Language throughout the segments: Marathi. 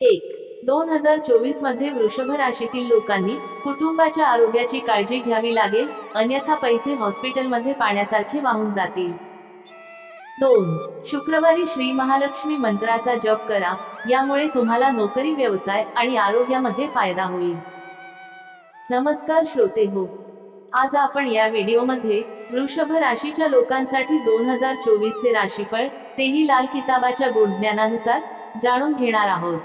एक. दोन हजार चोवीसमध्ये वृषभ राशीतील लोकांनी कुटुंबाच्या आरोग्याची काळजी घ्यावी लागेल अन्यथा पैसे हॉस्पिटलमध्ये पाण्यासारखे वाहून जातील. दोन. शुक्रवारी श्री महालक्ष्मी मंत्राचा जप करा यामुळे तुम्हाला नोकरी व्यवसाय आणि आरोग्यामध्ये फायदा होईल. नमस्कार श्रोते हो. आज आपण या व्हिडिओमध्ये वृषभ राशीच्या लोकांसाठी दोन हजार चोवीस चे राशीफळ तेही लाल किताबाच्या गुणज्ञानानुसार जाणून घेणार आहोत.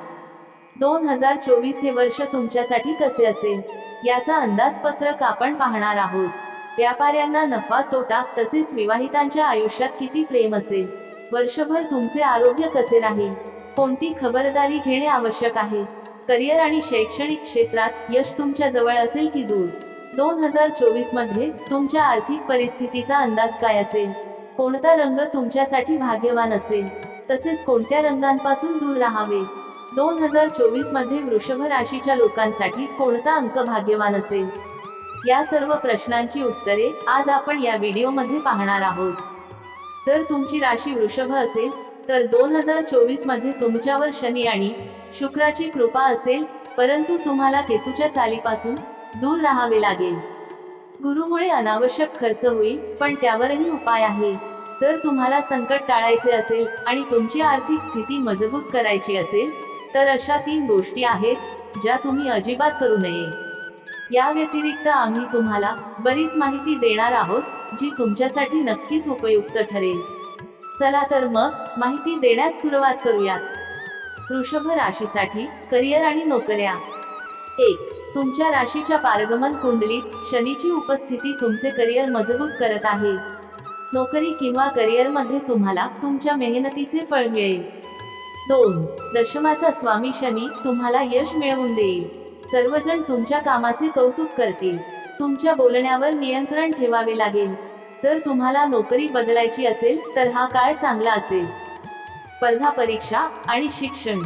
दोन हजार चोवीस हे वर्ष तुमच्यासाठी कसे असेल? याचा अंदाजपत्रक आपण पाहणार आहोत. व्यापाऱ्यांना नफा तोटा तसेच विवाहितांच्या आयुष्यात किती प्रेम असेल? वर्षभर तुमचे आरोग्य कसे राहील? कोणती खबरदारी घेणे आवश्यक आहे? करिअर आणि शैक्षणिक क्षेत्रात यश तुमच्या जवळ असेल की दूर? दोन हजार चोवीसमध्ये तुमच्या आर्थिक परिस्थितीचा अंदाज काय असेल? कोणता रंग तुमच्यासाठी भाग्यवान असेल? तसेच कोणत्या रंगांपासून दूर राहावे? दोन हजार चोवीसमध्ये वृषभ राशीच्या लोकांसाठी कोणता अंक भाग्यवान असेल? या सर्व प्रश्नांची उत्तरे आज आपण या व्हिडिओमध्ये पाहणार आहोत. जर तुमची राशी वृषभ असेल तर दोन हजार चोवीसमध्ये तुमच्यावर शनी आणि शुक्राची कृपा असेल परंतु तुम्हाला केतूच्या चालीपासून दूर राहावे लागेल. गुरुमुळे अनावश्यक खर्च होईल पण त्यावरही उपाय आहे. जर तुम्हाला संकट टाळायचे असेल आणि तुमची आर्थिक स्थिती मजबूत करायची असेल तर अशा तीन गोष्टी आहेत ज्या तुम्ही अजिबात करू नये. या व्यतिरिक्त आम्ही तुम्हाला बरीच माहिती देणार आहोत जी तुमच्यासाठी नक्कीच उपयुक्त ठरेल. चला तर मग माहिती देण्यास सुरुवात करूयात. वृषभ राशीसाठी करिअर आणि नोकऱ्या. एक तुमच्या राशीच्या पारगमन कुंडलीत शनीची उपस्थिती तुमचे करिअर मजबूत करत आहे. नोकरी किंवा करिअरमध्ये तुम्हाला तुमच्या मेहनतीचे फळ मिळेल. दोन दशमाचा स्वामी शनी तुम्हाला यश मिळवून देईल. सर्वजण तुमच्या कामाचे कौतुक करतील. तुमच्या बोलण्यावर नियंत्रण ठेवावे लागेल. जर तुम्हाला नोकरी बदलायची असेल तर हा काळ चांगला असेल. स्पर्धा परीक्षा आणि शिक्षण.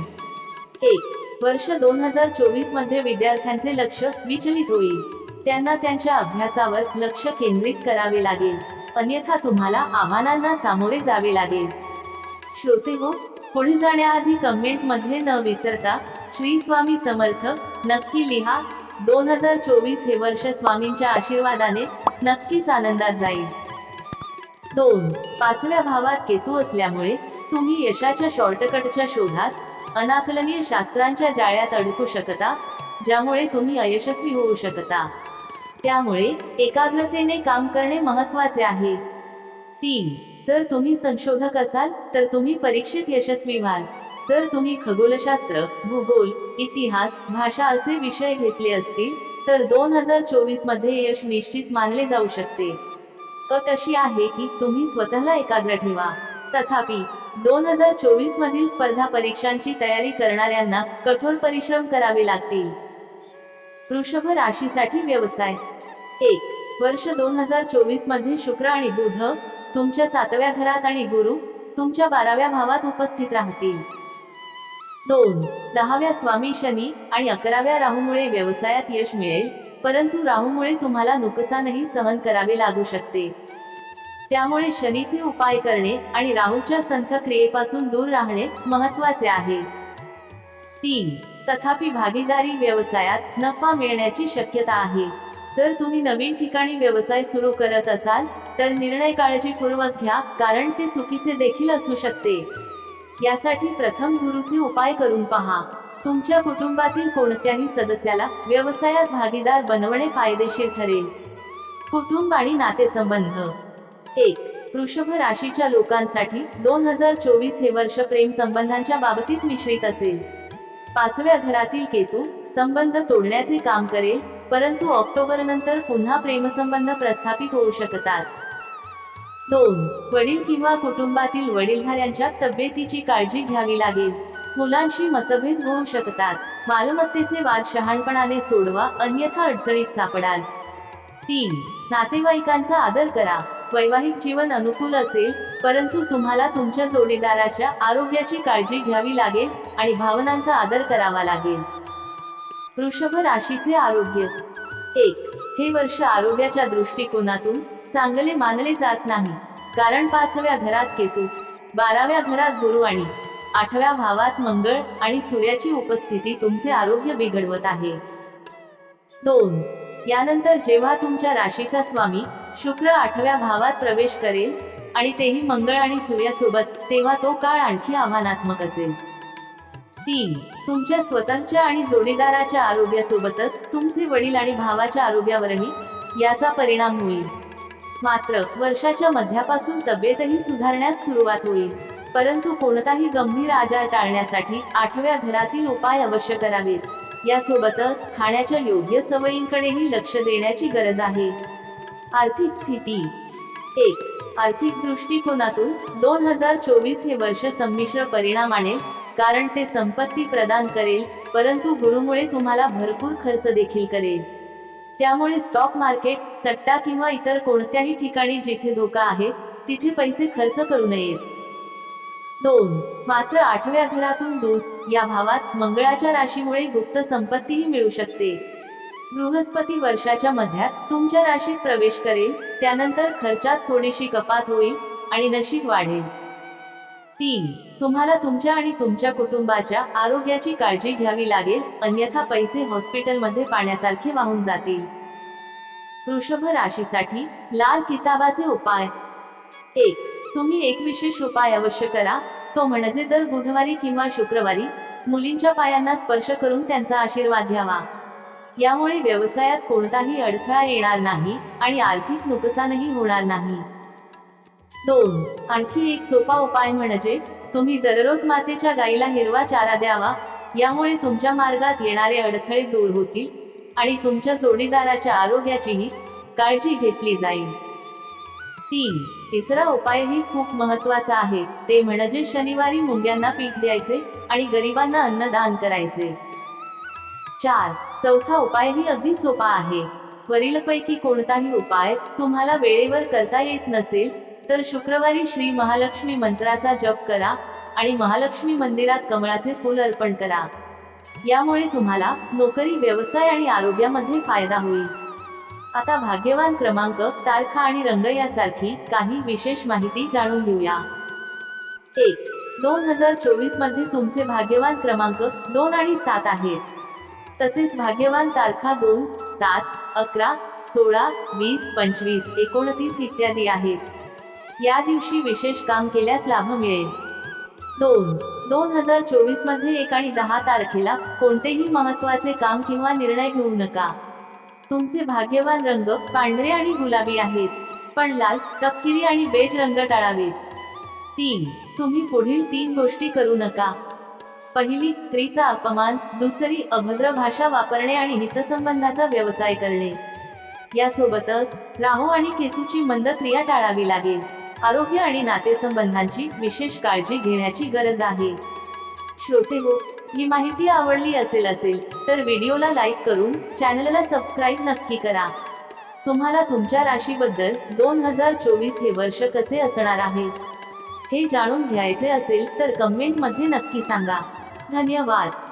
एक वर्ष दोन हजार चोवीसमध्ये विद्यार्थ्यांचे लक्ष विचलित होईल. त्यांना त्यांच्या अभ्यासावर लक्ष केंद्रित करावे लागेल. अन्यथा तुम्हाला आव्हानांना सामोरे जावे लागेल. श्रोते हो पुढे जाण्याआधी कमेंटमध्ये न विसरता श्री स्वामी समर्थ नक्की लिहा. दोन हजार चोवीस हे वर्ष स्वामींच्या आशीर्वादाने नक्कीच आनंदात जाईल. दोन. पाचव्या भावात केतू असल्यामुळे तुम्ही यशाच्या शॉर्टकटच्या शोधात अनाकलनीय शास्त्रांच्या जाळ्यात अडकू शकता ज्यामुळे तुम्ही अयशस्वी होऊ शकता. त्यामुळे एकाग्रतेने काम करणे महत्त्वाचे आहे. तीन. जर तुम्ही संशोधक असाल तर तुम्ही परीक्षेत यशस्वी व्हाल. जर तुम्ही खगोलशास्त्र भूगोल इतिहास भाषा असे विषय घेतले असतील तर दोन हजार चोवीसमध्ये यश निश्चित मानले जाऊ शकते. अट अशी आहे की तुम्ही स्वतःला एकाग्र ठेवा. तथापि दोन हजार चोवीस मधील स्पर्धा परीक्षांची तयारी करणाऱ्यांना कठोर परिश्रम करावे लागतील. वृषभ राशीसाठी व्यवसाय. एक वर्ष दोन हजार चोवीसमध्ये शुक्र आणि बुध तुमच्या सातव्या घरात आणि गुरु तुमच्या बाराव्या भावात उपस्थित राहतील. दोन दहाव्या स्वामी शनी आणि अकराव्या राहूमुळे व्यवसायात यश मिळेल परंतु राहूमुळे तुम्हाला नुकसानही सहन करावे लागू शकते. त्यामुळे शनीचे उपाय करणे आणि राहूच्या संथ क्रियेपासून दूर राहणे महत्त्वाचे आहे. तीन तथापि भागीदारी व्यवसायात नफा मिळण्याची शक्यता आहे. जर तुम्ही नवीन ठिकाणी व्यवसाय सुरू करत असाल तर निर्णय काळजीपूर्वक घ्या कारण ते चुकीचे देखील असू शकते. यासाठी प्रथम गुरुचे उपाय करून पहा. तुमच्या कुटुंबातील कोणत्याही सदस्याला व्यवसायात भागीदार बनवणे फायदेशीर ठरेल. कुटुंब आणि नातेसंबंध. एक वृषभ राशीच्या लोकांसाठी दोन हजार चोवीस हे वर्ष प्रेम संबंधांच्या बाबतीत मिश्रित असेल. पाचव्या घरातील केतू संबंध तोडण्याचे काम करेल परंतु ऑक्टोबर नंतर पुन्हा प्रेमसंबंध प्रस्थापित होऊ शकतात. दोन वडील किंवा कुटुंबातील वडीलधाऱ्यांच्या तब्येतीची काळजी घ्यावी लागेल. मुलांशी मतभेद होऊ शकतात. मालमत्तेचे वाद शहाणपणाने सोडवा अन्यथा अडचणीत सापडाल. तीन नातेवाईकांचा आदर करा. वैवाहिक जीवन अनुकूल असेल परंतु तुम्हाला तुमच्या जोडीदाराच्या आरोग्याची काळजी घ्यावी लागेल आणि भावनांचा आदर करावा लागेल. वृषभ राशीचे आरोग्य. एक हे वर्ष आरोग्याच्या दृष्टिकोनातून चांगले मानले जात नाही. कारण पाचव्या घरात केतू बाराव्या घरात गुरु आणि आठव्या भावात मंगळ आणि सूर्याची उपस्थिती तुमचे आरोग्य बिघडवत आहे. दोन यानंतर जेव्हा तुमच्या राशीचा स्वामी शुक्र आठव्या भावात प्रवेश करेल आणि तेही मंगळ आणि सूर्यासोबत तेव्हा तो काळ आणखी आव्हानात्मक असेल. तीन. तुमच्या स्वतःच्या आणि जोडीदाराच्या आरोग्यासोबतच तुमचे वडील आणि भावाच्या आरोग्यावरही याचा परिणाम होईल. मात्र वर्षाच्या मध्यापासून तब्येतही सुधारण्यास सुरुवात होईल. परंतु कोणताही गंभीर आजार टाळण्यासाठी आठव्या घरातील उपाय अवश्य करावेत. यासोबतच खाण्याच्या योग्य सवयींकडेही लक्ष देण्याची गरज आहे. आर्थिक स्थिती. एक. आर्थिक दृष्टिकोनातून दोन हजार चोवीस हे वर्ष संमिश्र परिणाम आणेल कारण ते संपत्ती प्रदान करेल परंतु गुरुमुळे तुम्हाला भरपूर खर्च देखील करेल. त्यामुळे स्टॉक मार्केट सट्टा किंवा इतर कोणत्याही ठिकाणी जिथे धोका आहे तिथे पैसे खर्च करू नयेत दोन मात्र आठव्या घरातून दूस या भावात मंगळाच्या राशीमुळे गुप्त संपत्तीही मिळू शकते. बृहस्पती वर्षाच्या मध्यात तुमच्या राशीत प्रवेश करेल त्यानंतर खर्चात थोडीशी कपात होईल आणि नशीब वाढेल. तीन तुम्हाला तुमच्या आणि तुमच्या कुटुंबाच्या आरोग्याची काळजी घ्यावी लागेल अन्यथा पैसे हॉस्पिटलमध्ये पाण्यासारखे वाहून जातील. वृषभ राशीसाठी लाल किताबाचे उपाय. एक तुम्ही एक विशेष उपाय अवश्य करा. तो म्हणजे दर बुधवारी किंवा शुक्रवारी मुलींच्या पायांना स्पर्श करून त्यांचा आशीर्वाद घ्यावा. यामुळे व्यवसायात कोणताही अडथळा येणार नाही आणि आर्थिक नुकसानही होणार नाही. दोन. आणखी एक सोपा उपाय म्हणजे तुम्ही दररोज मातेच्या गाईला हिरवा चारा द्यावा. यामुळे तुमच्या मार्गात येणारे अडथळे दूर होतील आणि तुमच्या जोडीदाराच्या आरोग्याचीही काळजी घेतली जाईल. तीन. तिसरा उपायही खूप महत्त्वाचा आहे. ते म्हणजे शनिवारी मुंग्यांना पीठ द्यायचे आणि गरिबांना अन्नदान करायचे. चार. चौथा उपायही अगदी सोपा आहे. वरीलपैकी कोणताही उपाय तुम्हाला वेळेवर करता येत नसेल तर शुक्रवारी श्री महालक्ष्मी मंत्राचा जप करा आणि महालक्ष्मी मंदिरात कमळाचे फूल अर्पण करा. यामुळे तुम्हाला नोकरी व्यवसाय आणि आरोग्यामध्ये फायदा होईल. आता भाग्यवान क्रमांक तारखा आणि रंग यासारखी काही विशेष माहिती जाणून घेऊया. एक दोन हजार चोवीसमध्ये तुमचे भाग्यवान क्रमांक दोन आणि सात आहेत. तसेच भाग्यवान तारखा दोन सात अकरा सोळा वीस पंचवीस एकोणतीस इत्यादी आहेत. या दिवशी विशेष काम केल्यास लाभ मिळेल. दोन दोन हजार चोवीसमध्ये एक आणि दहा तारखेला कोणतेही महत्त्वाचे काम किंवा निर्णय घेऊ नका. तुमचे भाग्यवान रंग पांढरे आणि गुलाबी आहेत पण लाल तपकिरी आणि बेज रंग टाळावेत तीन तुम्ही पुढील तीन गोष्टी करू नका. पहिली स्त्रीचा अपमान दुसरी अभद्र भाषा वापरणे आणि हितसंबंधाचा व्यवसाय करणे. यासोबतच राहू आणि केतूची मंद क्रिया टाळावी लागेल. आरोग्य आणि नातेसंबंधांची विशेष काळजी घेण्याची गरज आहे. श्रोते हो ही माहिती आवडली असेल असेल तर व्हिडिओला लाईक करून चॅनलला सबस्क्राईब नक्की करा. तुम्हाला तुमच्या राशीबद्दल दोन हजार चोवीस हे वर्ष कसे असणार आहे? हे जाणून घ्यायचे असेल तर कमेंटमध्ये नक्की सांगा. धन्यवाद.